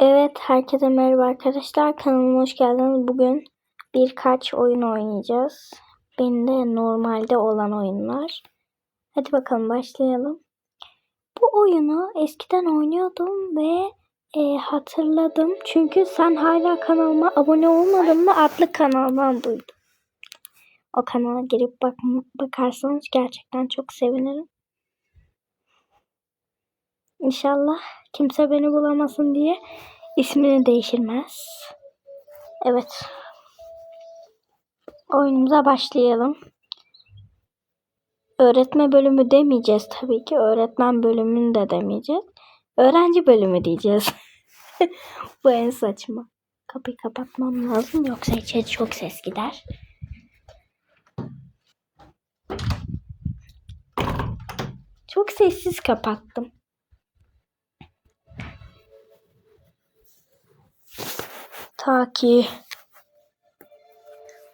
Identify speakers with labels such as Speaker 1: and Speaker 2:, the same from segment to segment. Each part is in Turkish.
Speaker 1: Evet, herkese merhaba arkadaşlar. Kanalıma hoş geldiniz. Bugün birkaç oyun oynayacağız. Benim de normalde olan oyunlar. Hadi bakalım başlayalım. Bu oyunu eskiden oynuyordum ve e, hatırladım. Çünkü sen hala kanalıma abone olmadın mı adlı kanaldan duydum. O kanala girip bak bakarsanız gerçekten çok sevinirim. İnşallah kimse beni bulamasın diye ismini değiştirmez. Evet. Oyunumuza başlayalım. Öğretme bölümü demeyeceğiz tabii ki. Öğretmen bölümünü de demeyeceğiz. Öğrenci bölümü diyeceğiz. Bu en saçma. Kapıyı kapatmam lazım yoksa içeri çok ses gider. Çok sessiz kapattım. Ta ki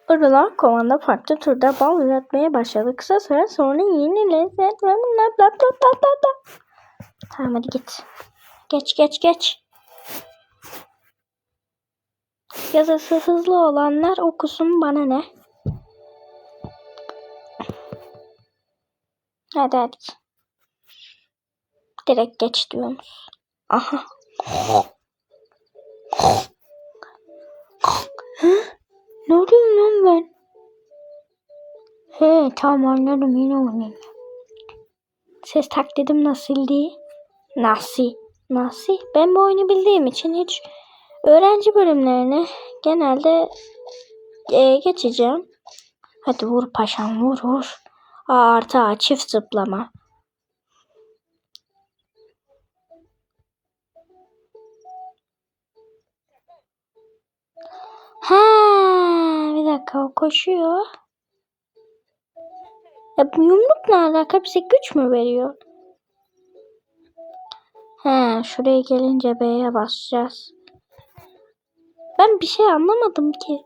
Speaker 1: Arılar kovanda farklı türde bal üretmeye başladı. Kısa süre sonra yeni lezzet ve bla bla bla bla bla bla. Tamam hadi git. Geç geç geç. Yazısı hızlı olanlar okusun bana ne. Hadi hadi. Direkt geç diyorsunuz. Aha. tamam anladım yine oynayayım. Ses taklidim nasıl diye. Nasıl? Nasıl? Ben bu oyunu bildiğim için hiç öğrenci bölümlerini genelde e, geçeceğim. Hadi vur paşam vur vur. A artı A çift zıplama. Ha, bir dakika o koşuyor. Ya bu yumrukla alaka bize güç mü veriyor? He, şuraya gelince B'ye basacağız. Ben bir şey anlamadım ki.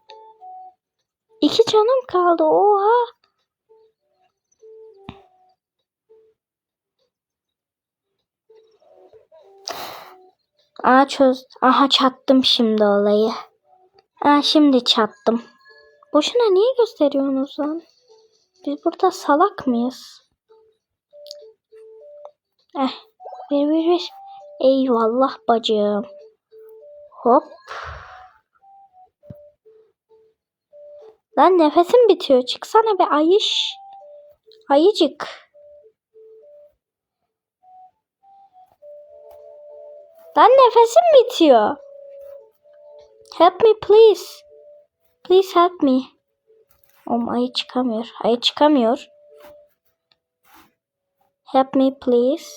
Speaker 1: İki canım kaldı. Oha. Aa çöz. Aha çattım şimdi olayı. Aa şimdi çattım. Boşuna niye gösteriyorsunuz lan? Biz burada salak mıyız? Eh. Ver ver ver. Eyvallah bacım. Hop. Lan nefesim bitiyor. Çıksana be ayış. Ayıcık. Lan nefesim bitiyor. Help me please. Please help me. Oğlum ayı çıkamıyor. Ayı çıkamıyor. Help me please.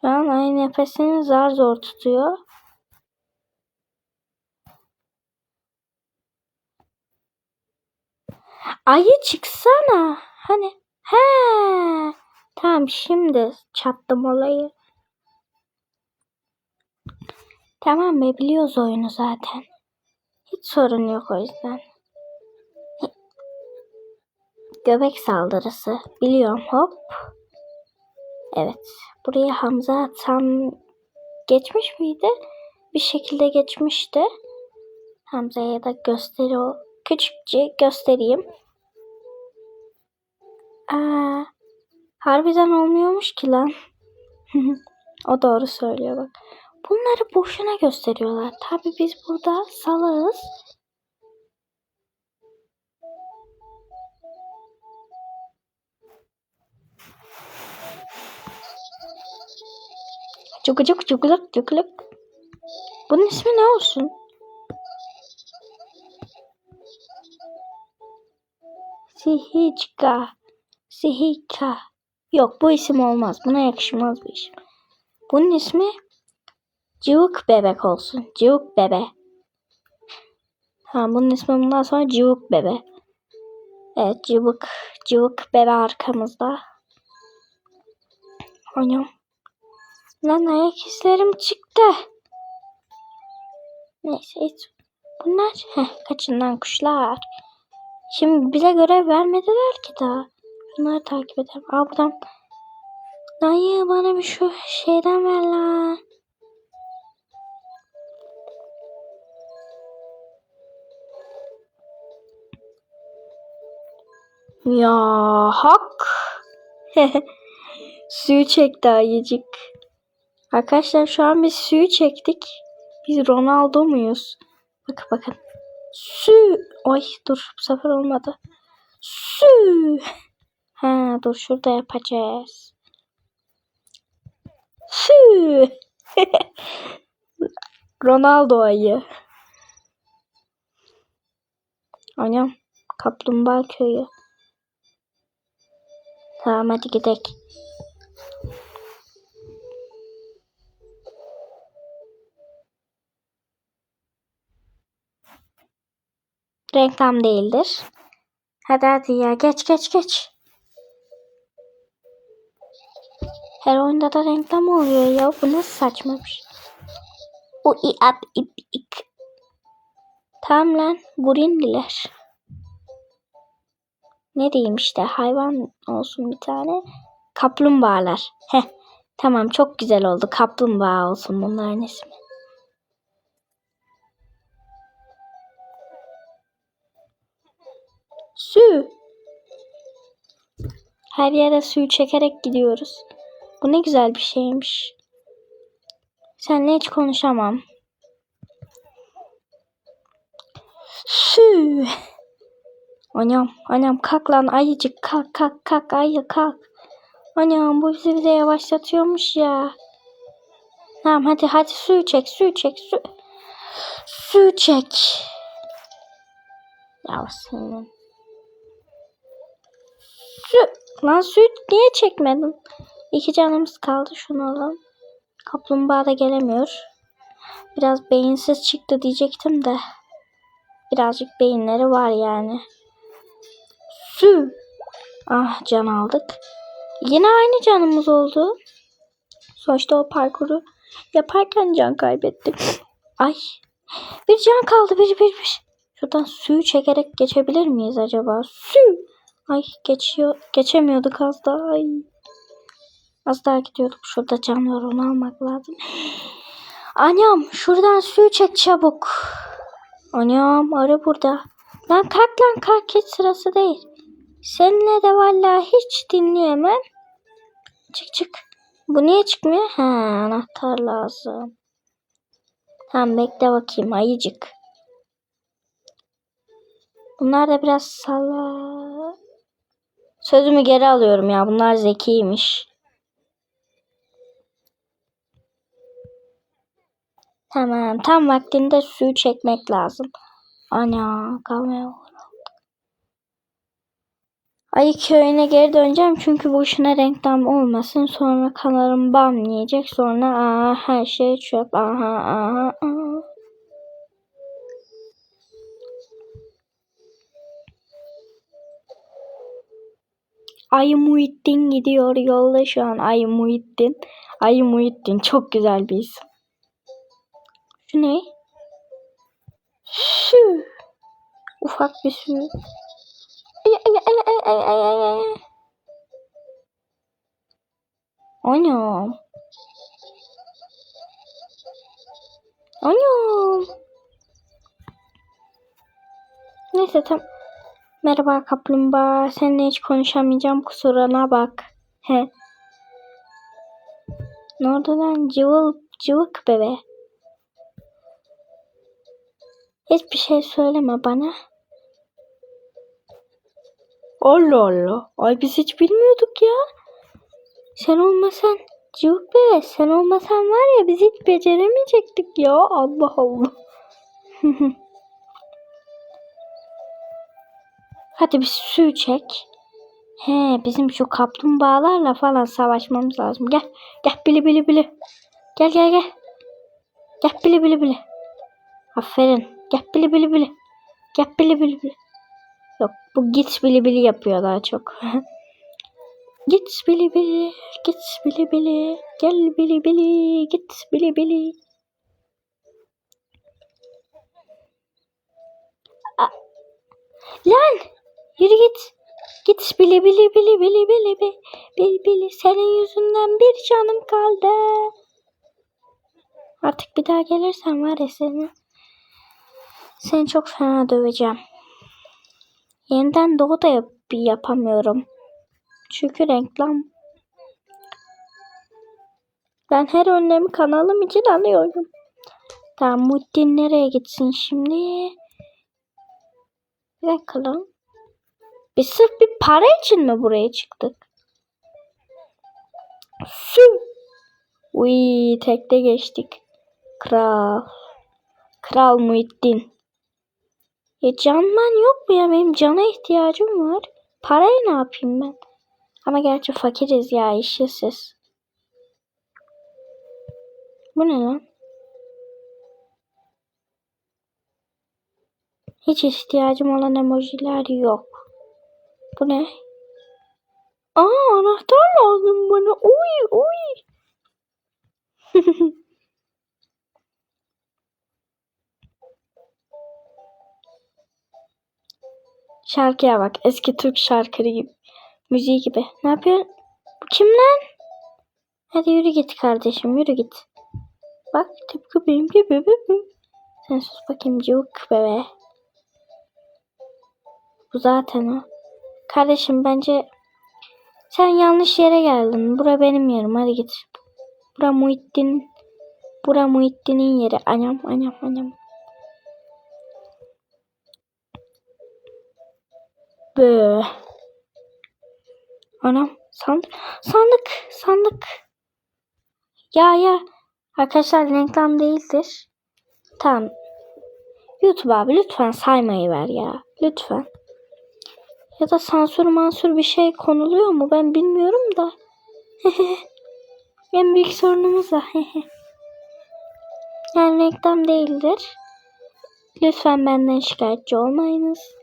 Speaker 1: Şu an ayı nefesini zar zor tutuyor. Ayı çıksana. Hani he. Tamam şimdi çattım olayı. Tamam be biliyoruz oyunu zaten. Hiç sorun yok o yüzden. Göbek saldırısı. Biliyorum hop. Evet. Buraya Hamza atsam geçmiş miydi? Bir şekilde geçmişti. Hamza'ya da gösteri o. Küçükçe göstereyim. Aa, harbiden olmuyormuş ki lan. o doğru söylüyor bak. Bunları boşuna gösteriyorlar. Tabii biz burada salağız. Cukucuk cukuluk cukuluk. Bunun ismi ne olsun? Sihicka. Sihika. Yok bu isim olmaz. Buna yakışmaz bir isim. Bunun ismi Cıvık bebek olsun. Cıvık bebe. Ha bunun ismi bundan sonra cıvık bebe. Evet cıvık. Cıvık bebe arkamızda. Anam. Lan ayak izlerim çıktı. Neyse hiç. Bunlar heh, kaçından kuşlar. Şimdi bize görev vermediler ki daha. Bunları takip edelim. Aa buradan Dayı bana bir şu şeyden ver lan. Ya hak. suyu çekti ayıcık. Arkadaşlar şu an biz suyu çektik. Biz Ronaldo muyuz? Bakın bakın. Su. Ay dur bu sefer olmadı. Su. Ha dur şurada yapacağız. Su. Ronaldo ayı. Anam. Kaplumbağa köyü. Tamam hadi gidelim. Reklam değildir. Hadi hadi ya geç geç geç. Her oyunda da reklam oluyor ya. Bu nasıl saçma bir şey. Bu i ap ip ik. Tamam lan. Gurindiler. Ne diyeyim işte hayvan olsun bir tane. Kaplumbağalar. Heh. Tamam çok güzel oldu. Kaplumbağa olsun bunların ismi. Su. Her yere suyu çekerek gidiyoruz. Bu ne güzel bir şeymiş. Seninle hiç konuşamam. Su. Anam, anam kalk lan ayıcık kalk kalk kalk ayı kalk. Anam bu bizi bize yavaşlatıyormuş ya. Tamam hadi hadi suyu çek suyu çek su. Su çek. Ya senin. Su. Lan suyu niye çekmedin? İki canımız kaldı şunu alalım. Kaplumbağa da gelemiyor. Biraz beyinsiz çıktı diyecektim de. Birazcık beyinleri var yani. Su. Ah can aldık. Yine aynı canımız oldu. Sonuçta o parkuru yaparken can kaybettik. Ay. Bir can kaldı bir bir bir. Şuradan suyu çekerek geçebilir miyiz acaba? Su. Ay geçiyor. Geçemiyorduk az daha. Ay. Az daha gidiyorduk. Şurada can var onu almak lazım. Anyam şuradan suyu çek çabuk. Anyam arı burada. Lan kalk lan kalk hiç sırası değil. Seninle de vallahi hiç dinleyemem. Çık çık. Bu niye çıkmıyor? Ha anahtar lazım. Tamam bekle bakayım ayıcık. Bunlar da biraz salla. Sözümü geri alıyorum ya. Bunlar zekiymiş. Tamam. Tam vaktinde suyu çekmek lazım. Ana kalmıyor. Ayı köyüne geri döneceğim çünkü boşuna reklam olmasın. Sonra kanalım bam yiyecek. Sonra aa, her şey çöp. Aha aha aha. Ayı Muhittin gidiyor yolda şu an. Ayı Muhittin. Ayı Muhittin çok güzel bir isim. Şu ne? Şu. Ufak bir su. Anam. Anam. Neyse tam. Merhaba kaplumbağa. Seninle hiç konuşamayacağım kusuruna bak. He. Ne oldu lan cıvıl cıvık bebe. Hiçbir şey söyleme bana. Allah Allah. Ay biz hiç bilmiyorduk ya. Sen olmasan cıvık bebe sen olmasan var ya biz hiç beceremeyecektik ya. Allah Allah. Hadi bir suyu çek. He bizim şu kaplumbağalarla falan savaşmamız lazım. Gel. Gel bili bili bili. Gel gel gel. Gel bili bili bili. Aferin. Gel bili bili bili. Gel bili bili bili. Yok bu git bili bili yapıyor daha çok. git bili bili. Git bili bili. Gel bili bili. Git bili bili. Lan! Yürü git. Git bili bili bili bili bili bili bili bili senin yüzünden bir canım kaldı. Artık bir daha gelirsen var ya seni. Seni çok fena döveceğim. Yeniden doğu da yap yapamıyorum. Çünkü reklam. Ben her önlemi kanalım için alıyorum. Tamam Muhittin nereye gitsin şimdi? Bir dakika. Biz sırf bir para için mi buraya çıktık? Su. Uy tekte geçtik. Kral. Kral Muhittin. Ya canman yok mu ya? Benim cana ihtiyacım var. Parayı ne yapayım ben? Ama gerçi fakiriz ya işsiz. Bu ne lan? Hiç ihtiyacım olan emojiler yok. Bu ne? Aa anahtar lazım bana. Uy uy. Şarkıya bak. Eski Türk şarkıları gibi. Müziği gibi. Ne yapıyorsun? Bu kim lan? Hadi yürü git kardeşim yürü git. Bak tıpkı benim gibi. Sen sus bakayım cıvık bebe. Bu zaten o. Kardeşim bence sen yanlış yere geldin. Bura benim yerim. Hadi git. Bura Muhittin. Bura Muhittin'in yeri. Anam anam anam. Bö. Anam sandık. Sandık. Sandık. Ya ya. Arkadaşlar reklam değildir. Tamam. YouTube abi lütfen saymayı ver ya. Lütfen. Ya da sansür mansür bir şey konuluyor mu ben bilmiyorum da. en büyük sorunumuz o. yani reklam değildir. Lütfen benden şikayetçi olmayınız.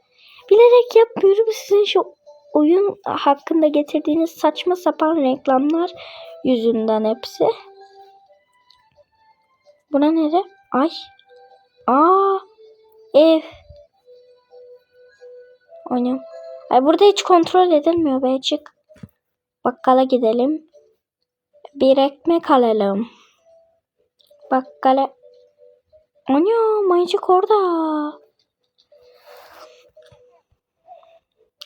Speaker 1: Bilerek yapmıyorum sizin şu oyun hakkında getirdiğiniz saçma sapan reklamlar yüzünden hepsi. Buna nere? Ay. Aa. Ev. Oynayalım. Ay burada hiç kontrol edilmiyor be çık. Bakkala gidelim. Bir ekmek alalım. Bakkala. Ana mayıcık orada.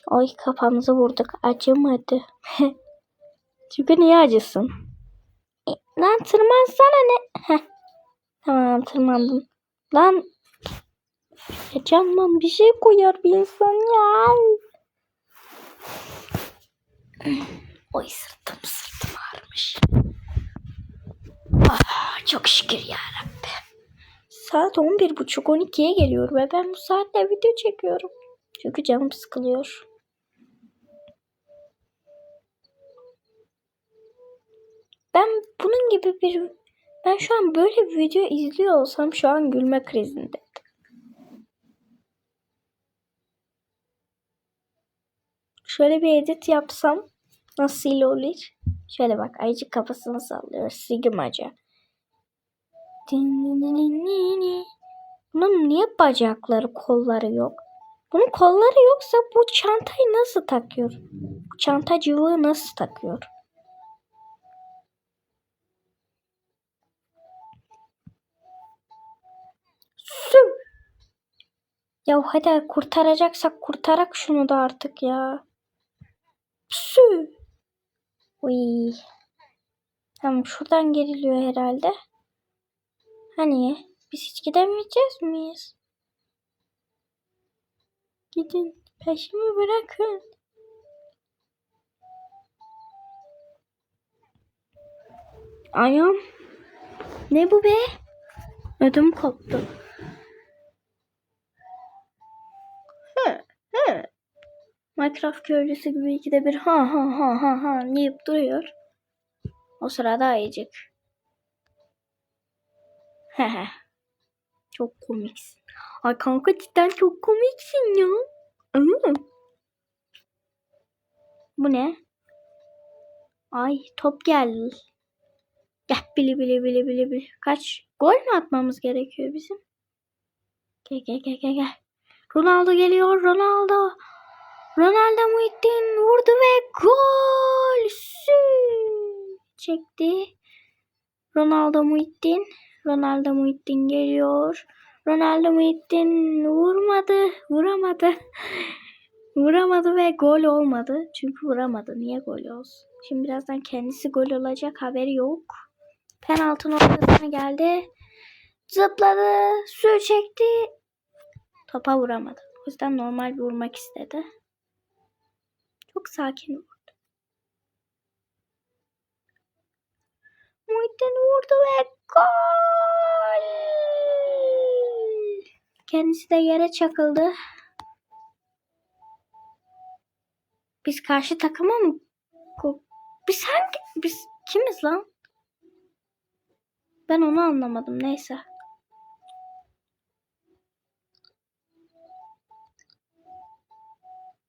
Speaker 1: Ay kafamızı vurduk. Acımadı. Çünkü niye acısın? E, lan tırmansana ne? Tamam tırmandım. Lan ya candan bir şey koyar bir insan ya. Oy sırtım sırtım ağrımış. Ah, çok şükür ya Rabbi. Saat 11.30-12'ye geliyor ve ben bu saatte video çekiyorum. Çünkü canım sıkılıyor. Ben bunun gibi bir... Ben şu an böyle bir video izliyor olsam şu an gülme krizinde. Şöyle bir edit yapsam nasıl olur? Şöyle bak ayıcık kafasını sallıyor. Sigmaca. Bunun niye bacakları kolları yok? Bunun kolları yoksa bu çantayı nasıl takıyor? Çanta cıvığı nasıl takıyor? Su. Ya hadi kurtaracaksak kurtarak şunu da artık ya. Su. Uy. Tamam şuradan geriliyor herhalde. Hani biz hiç gidemeyeceğiz miyiz? Gidin peşimi bırakın. Ayağım. Ne bu be? Ödüm koptu. Minecraft köylüsü gibi ikide bir ha ha ha ha ha deyip duruyor. O sırada ayıcık. Hehe. çok komiksin. Ay kanka cidden çok komiksin ya. Bu ne? Ay top geldi. Gel bili bili bili bili bili. Kaç gol mü atmamız gerekiyor bizim? Gel gel gel gel gel. Ronaldo geliyor Ronaldo. Ronaldo Muhittin vurdu ve gol! Çekti. Ronaldo Muhittin. Ronaldo Muhittin geliyor. Ronaldo Muhittin vurmadı. Vuramadı. Vuramadı ve gol olmadı. Çünkü vuramadı. Niye gol olsun? Şimdi birazdan kendisi gol olacak. Haberi yok. Penaltı noktasına geldi. Zıpladı. Sür çekti. Topa vuramadı. O yüzden normal vurmak istedi. Sakin vurdu. Muhittin vurdu ve gol! Kendisi de yere çakıldı. Biz karşı takıma mı? Biz hangi? Biz kimiz lan? Ben onu anlamadım. Neyse.